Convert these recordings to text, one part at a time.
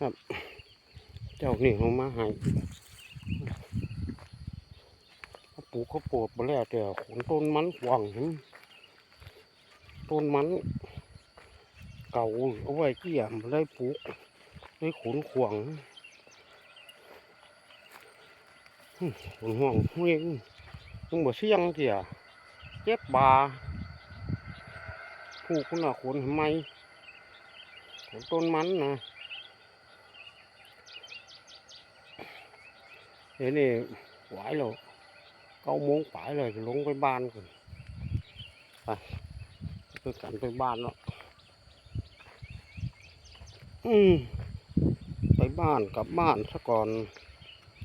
ครับ เจ้านี่เขามาให้เขาปลูกเขาปรดมาแล้วแต่ขนต้นมันหวังต้นมัน เก่าเอาไว้เกี่ยมได้ปลูกได้ขนขวางขนห่วงเฮงต้องบ่เสี่ยงเถี่ยเจ็บบาผูกคุณน่ะขนทำไมขนต้นมันนะ เดี๋ยวนี้ไหวแล้วเก้าโมงป่ายเลยลงไปบ้านก่อนไปไปกันไปบ้านแล้วอืมไปบ้านกลับบ้านซะก่อน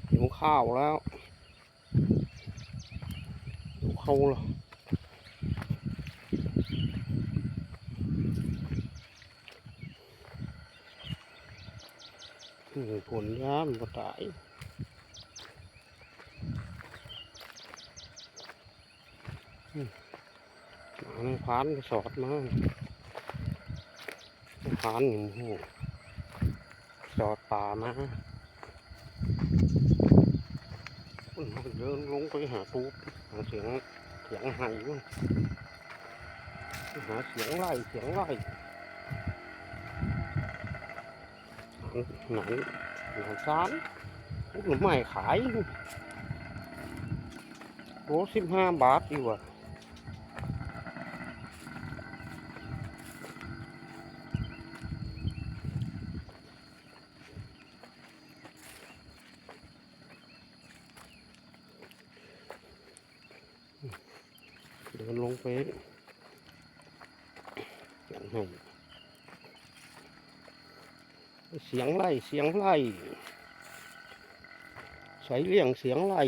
หิวข้าวแล้วหิวข้าวแล้วอืมผลยามนก็ตาย หมาในพานกสอดมาในพานหนึ่งหูสอดป่ามามันเดินลงไปหาตูหาเสียงเสียงไห้มั้งหาเสียงไล่เสียงไล่หนังหนังซานพวกหนูไม่ขายโลสิบห้าบาทดีกว่า ดินลงไปอย่งหงเสียงไล่เสียงไล่ใส่เลี่ยงเสียงไล่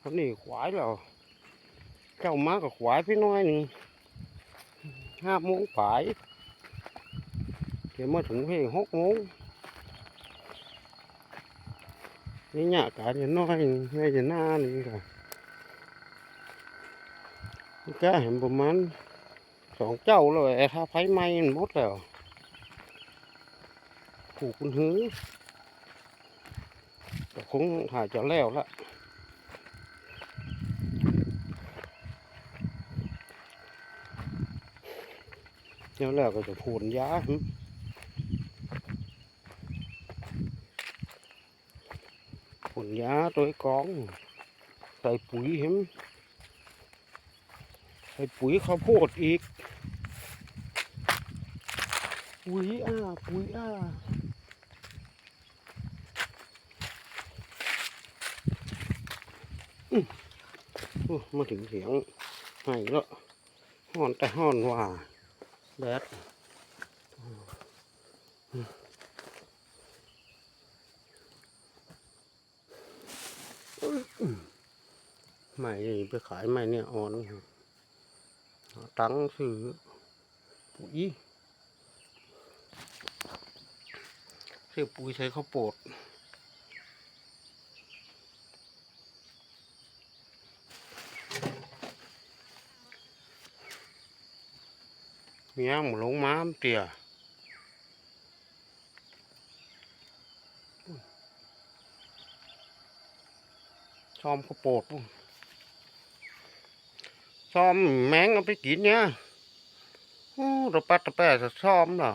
คนนี้ขวายแล้วเจ้ามากับขวายพี่น้อยหนึ่งห้าโมงฝ่ายเดี๋ยวมาถึงเพียงหกโมงนี่เนี่ยการจะน้อยไม่จะหน้านี่ค่ะ ก็เห็นประมาณสองเจ้าเลยไอ้ถ้าไฟไหม้มันหมดแล้วผูกคุณหือแต่คงหายจะแล้วละเดี๋ยวแล้วก็จะพูนยาพูนยาตัวกอง ใส่ปุ๋ยเห็น ส่ปุ๋ยข้าวโพดอีก ปุ๋ยอ่าปุ๋ยอ่าอือมาถึงเสียงให้แล้วห้อนแต่ห้อนว่าแดดไม่ไปขายไม่เนี่ยอ่อน ตังค์ซื้อปุ๋ยซื้อปุ๋ยใช้ข้าวโพดเมียหมูลงม้ามเตี่ยซ้อมข้าวโพดพุ่น ซ้อมแมงเอาไปกินเนี่ยโอ้ตะปัดตะแปะจะซ้อมเหรอ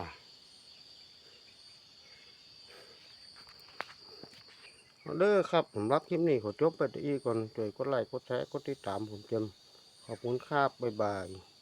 เด้อครับผมรับคลิปนี้ขอจบไปแต่อีกก่อนช่วยกดไลค์กดแชร์กดติดตามผมจนขอบคุณครับบ๊ายบาย